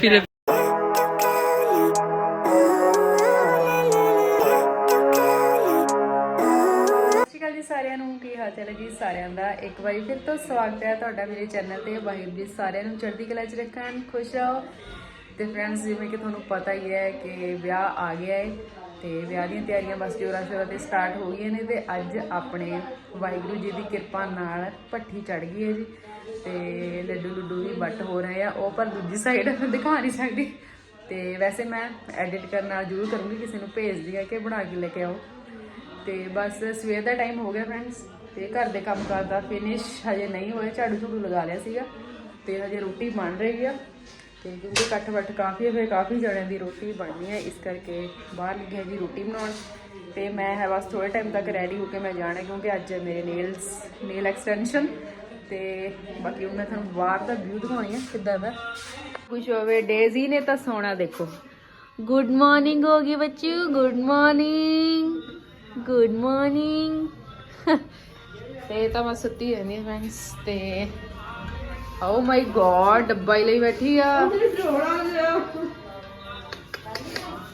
ਫਿਰਨੇ ਸਤਿ ਸ਼੍ਰੀ ਅਕਾਲ ਜੀ ਸਾਰਿਆਂ ਨੂੰ, ਕੀ ਹਾਲ ਚਾਲ ਹੈ ਜੀ ਸਾਰਿਆਂ ਦਾ? ਇੱਕ ਵਾਰੀ ਫਿਰ ਤੋਂ ਸਵਾਗਤ ਹੈ ਤੁਹਾਡਾ ਮੇਰੇ ਚੈਨਲ ਤੇ, ਵਾਹਿਗੁਰੂ ਜੀ ਸਾਰਿਆਂ ਨੂੰ ਚੜ੍ਹਦੀ ਕਲਾ 'ਚ ਰੱਖਣ, ਖੁਸ਼ ਰਹੋ। ਤੇ ਫਰੈਂਡਸ ਜਿਵੇਂ ਕਿ ਤੁਹਾਨੂੰ ਪਤਾ ਹੀ ਹੈ ਕਿ ਵਿਆਹ ਆ ਗਿਆ ਹੈ। ਤੇ ਵਿਆਹ ਦੀਆਂ ਤਿਆਰੀਆਂ ਬਸ ਜੋਰਾਂ ਸ਼ੋਰਾਂ ਤੇ ਸਟਾਰਟ ਹੋ ਗਈਆਂ ਨੇ ਤੇ ਅੱਜ ਆਪਣੇ ਵਾਹਿਗੁਰੂ ਜੀ ਦੀ ਕਿਰਪਾ ਨਾਲ ਭੱਠੀ ਚੜ ਗਈ ਹੈ ਜੀ। ਤੇ ਲੱਡੂ ਲੁੱਡੂ ਵੀ ਵੱਟ ਹੋ ਰਹੇ ਆ। ਉਹ ਪਰ ਦੂਜੀ ਸਾਈਡ ਦਿਖਾ ਨਹੀਂ ਸਕਦੀ। ਤੇ ਵੈਸੇ ਮੈਂ ਐਡਿਟ ਕਰਨ ਨਾਲ ਜ਼ਰੂਰ ਕਰੂੰਗੀ, ਕਿਸੇ ਨੂੰ ਭੇਜਦੀ ਆ ਕਿ ਬਣਾ ਕੇ ਲੈ ਕੇ ਆਓ। ਤੇ ਬਸ ਸਵੇਰ ਦਾ ਟਾਈਮ ਹੋ ਗਿਆ ਫਰੈਂਡਸ ਤੇ ਘਰ ਦੇ ਕੰਮ ਕਰਦਾ ਫਿਨਿਸ਼ ਹਜੇ ਨਹੀਂ ਹੋਇਆ। ਝਾੜੂ ਝੂੜੂ ਲਗਾ ਲਿਆ ਸੀਗਾ ਤੇ ਹਜੇ ਰੋਟੀ ਬਣ ਰਹੀ ਆ। ਤੇ ਕਿਉਂਕਿ ਇਕੱਠ ਵੱਠ ਕਾਫੀ ਹੈ ਫਿਰ ਕਾਫੀ ਜਣਿਆਂ ਦੀ ਰੋਟੀ ਬਣਨੀ ਹੈ, ਇਸ ਕਰਕੇ ਬਾਹਰ ਲੱਗੀ ਹੈ ਜੀ ਰੋਟੀ ਬਣਾਉਣ। ਤੇ ਮੈਂ ਹੈ ਬਸ ਥੋੜੇ ਟਾਈਮ ਤੱਕ ਰੈਡੀ ਹੋ ਕੇ ਮੈਂ ਜਾਣਾ, ਕਿਉਂਕਿ ਅੱਜ ਮੇਰੇ ਨੇਲਸ ਨੇਲ ਐਕਸਟੈਂਸ਼ਨ ਤੇ ਬਾਕੀ ਉਹ ਮੈਂ ਤੁਹਾਨੂੰ ਬਾਹਰ ਦਾ ਵਿਊ ਦਿਖਾਉਣੀ ਹੈ ਕਿੱਦਾਂ ਦਾ। ਕੁਝ ਹੋਵੇ ਡੇਜ਼ੀ ਨੇ ਤਾਂ ਸੋਣਾ ਦੇਖੋ। ਗੁੱਡ ਮਾਰਨਿੰਗ ਹੋ ਗਈ ਬੱਚੂ ਗੁੱਡ ਮਾਰਨਿੰਗ ਗੁੱਡ ਮਾਰਨਿੰਗ ਤੇ ਤਾਂ ਮੈਂ ਸੁੱਤੀ ਰਹਿੰਦੀ ਹਾਂ ਫਰੈਂਡਸ ਤੇ ਓ ਮਾਈ ਗॉड ਡੱਬਾ ਹੀ ਲਈ ਬੈਠੀ ਆ।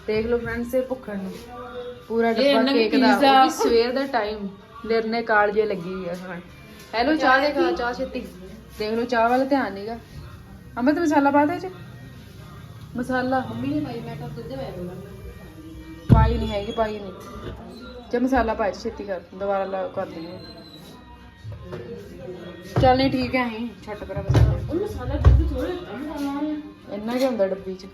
ਦੇਖ ਲਓ ਫਰੈਂਡਸ ਇਹ ਭੁੱਖਣ ਨੂੰ। ਪੂਰਾ ਡੱਬਾ ਕੇਕ ਦਾ। ਉਹ ਵੀ ਸਵੇਰ ਦਾ ਟਾਈਮ ਨਿਰਨੇ ਕਾਲਜੇ ਲੱਗੀ ਹੋਈ ਆ ਖਾਣ ਹੈਲੋ ਚਾਹ ਦੇ ਖਾ ਚਾਹ ਛੇਤੀ। ਦੇਖ ਲਓ ਚਾਹ ਵੱਲ ਧਿਆਨ ਨਹੀਂਗਾ ਅਮਰ ਮਸਾਲਾ ਪਾ ਦੇ ਚ ਮਸਾਲਾ। ਮੰਮੀ ਨੇ ਪਾਈ ਮੈਂ ਤਾਂ ਦੁੱਧ ਵੇ ਪਾਈ ਨਹੀਂ ਹੈਗੀ ਪਾਈ ਨਹੀਂ ਜੇ ਮਸਾਲਾ ਪਾ ਚ ਛੇਤੀ ਕਰ। ਦੁਬਾਰਾ ਲਾ ਕਰ ਦਿੰਦੇ ਚੱਲ ਨਹੀਂ ਠੀਕ ਹੈ ਅਸੀਂ ਛੱਟ ਪਰਾ ਮਸਾਲਾ ਉਹ ਮਸਾਲਾ ਦੁੱਧ ਥੋੜਾ ਇੰਨਾ ਕੀ ਹੁੰਦਾ ਡੱਬੀ ਚ?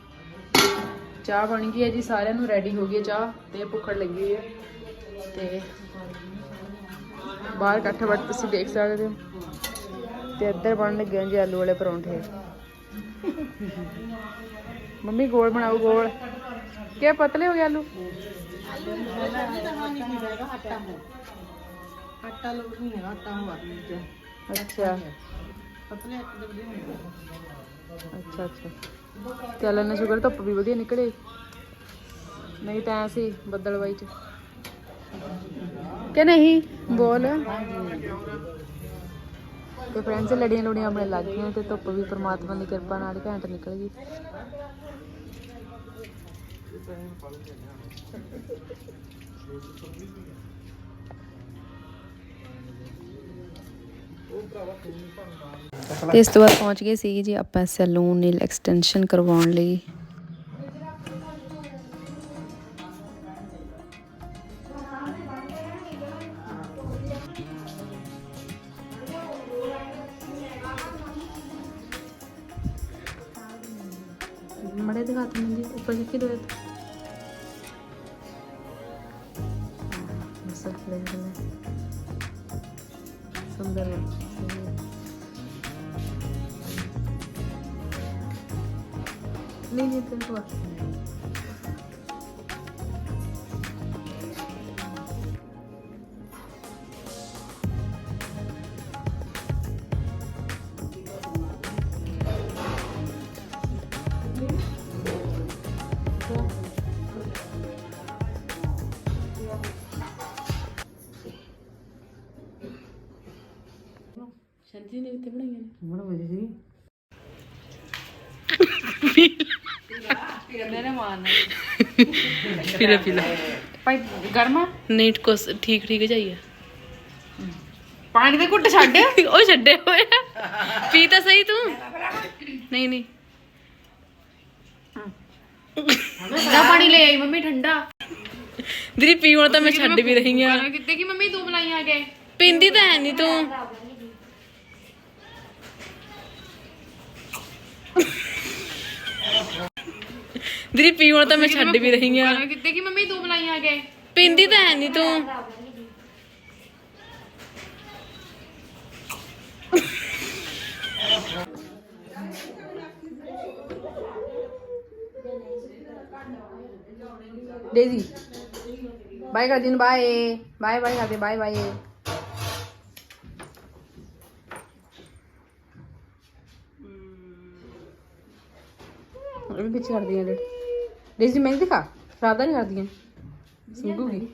ਚਾਹ ਬਣ ਗਈ ਹੈ ਜੀ ਸਾਰਿਆਂ ਨੂੰ ਰੈਡੀ ਹੋ ਗਈ ਹੈ ਚਾਹ ਤੇ ਭੁੱਖੜ ਲੱਗੀ ਹੈ। ਤੇ ਬਾਹਰ ਇਕੱਠ ਵੱਟ ਤੁਸੀਂ ਦੇਖ ਸਕਦੇ ਹੋ। ਤੇ ਇੱਧਰ ਬਣ ਲੱਗੇ ਆ ਜੀ ਆਲੂ ਵਾਲੇ ਪਰੌਂਠੇ। ਮੰਮੀ ਗੋਲ ਬਣਾਓ ਗੋਲ। ਕੀ ਪਤਲੇ ਹੋ ਗਏ ਆਲੂ? ਆਟਾ ਲੋੜ ਨਹੀਂ ਹੈ ਆਟਾ ਹੋਵਾ ਅੱਛਾ। ਪਤਲੇ ਆਟੇ ਦੇ ਹੁੰਦੇ ਅੱਛਾ। ਅੱਛਾ ਚੱਲ ਇਹਨਾਂ ਸ਼ੁਕਰ ਧੁੱਪ ਵੀ ਵਧੀਆ ਨਿਕਲੇ। ਨਹੀਂ ਤਾਂ ਐਂ ਸੀ ਬੱਦਲਵਾਈ ਚ। ਕਿ ਨਹੀਂ? ਬੋਲ। ਤੇ ਫਰੈਂਡਸ ਲੜੀਆਂ ਲੁੜੀਆਂ ਆਪਣੇ ਲੱਗ ਗਈਆਂ ਤੇ ਧੁੱਪ ਵੀ ਪਰਮਾਤਮਾ ਦੀ ਕਿਰਪਾ ਨਾਲ ਘੈਂਟ ਨਿਕਲ ਗਈ। ਤੇ ਇਸ ਤੋਂ ਬਾਅਦ ਪਹੁੰਚ ਗਏ ਸੀ ਜੀ ਆਪਾਂ ਸੈਲੂਨ ਨੀਲ ਐਕਸਟੈਂਸ਼ਨ ਕਰਵਾਉਣ ਲਈ मड़े दिखाते हैं जी ऊपर लिखी दो तो मस्त लग रहा है सुंदर Лилия, ты вот. ശരിക്കും ഇവിടെ വലിയ ਨੇ ਮਾਰਨਾ। ਪੀਲਾ ਪੀਲਾ। ਭਾਈ ਗਰਮਾ? ਨੀਟ ਕੋ ਠੀਕ ਠੀਕ ਜਾਈਏ ਪਾਣੀ ਦੇ ਘੁੱਟ ਛੱਡ। ਉਹ ਛੱਡੇ ਹੋਏ ਆ। ਪੀ ਤਾਂ ਸਹੀ ਤੂੰ। ਨਹੀਂ ਨਹੀਂ। ਠੰਡਾ ਪਾਣੀ ਲੈ ਆਈ ਮੰਮੀ ਠੰਡਾ। ਦੀਦੀ ਪੀਵਣ ਤਾਂ ਮੈਂ ਛੱਡ ਵੀ ਰਹੀ ਆ। ਕਿਤੇ ਕਿ ਮੰਮੀ ਤੂੰ ਬਣਾਈਆਂ ਕੇ? ਪੀਂਦੀ ਤਾਂ ਹੈ ਨਹੀਂ ਤੂੰ। ਦੀਦੀ ਪੀਵਣ ਤਾਂ ਮੈਂ ਛੱਡ ਵੀ ਰਹੀ ਆ ਕਿਤੇ ਕਿ ਮੰਮੀ ਤੂੰ ਬਣਾਈਆਂ ਕੇ ਪੀਂਦੀ ਤਾਂ ਹੈ ਨਹੀਂ ਤੂੰ ਡੇਜ਼ੀ ਬਾਏ ਕਰ ਦਿਨ ਬਾਏ ਬਾਏ ਬਾਏ ਕਰਦੇ ਬਾਏ ਬਾਏ ਇਹ ਪਿੱਛੇ ਕਰਦੀਆਂ ਡੇਡ ਦੇਸੀ ਮਹਿੰਦੀ ਦਿਖਾ। ਖਰਾਬ ਤਾਂ ਨਹੀਂ ਕਰਦੀਆਂ ਸੁੱਕੂਗੀ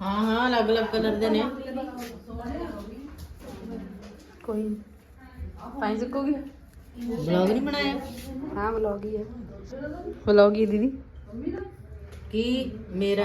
ਹਾਂ ਹਾਂ ਅਲੱਗ ਅਲੱਗ ਕਲਰ ਦੇ ਨੇ। ਕੋਈ ਨਹੀਂ। ਪਾਣੀ ਸੁੱਕੂਗੀ? ਨਹੀਂ ਬਣਾਇਆ? ਹਾਂ ਵਲੌਗ ਹੀ ਹੈ ਵਲੌਗ ਹੀ ਦੀਦੀ। ਕੀ ਮੇਰਾ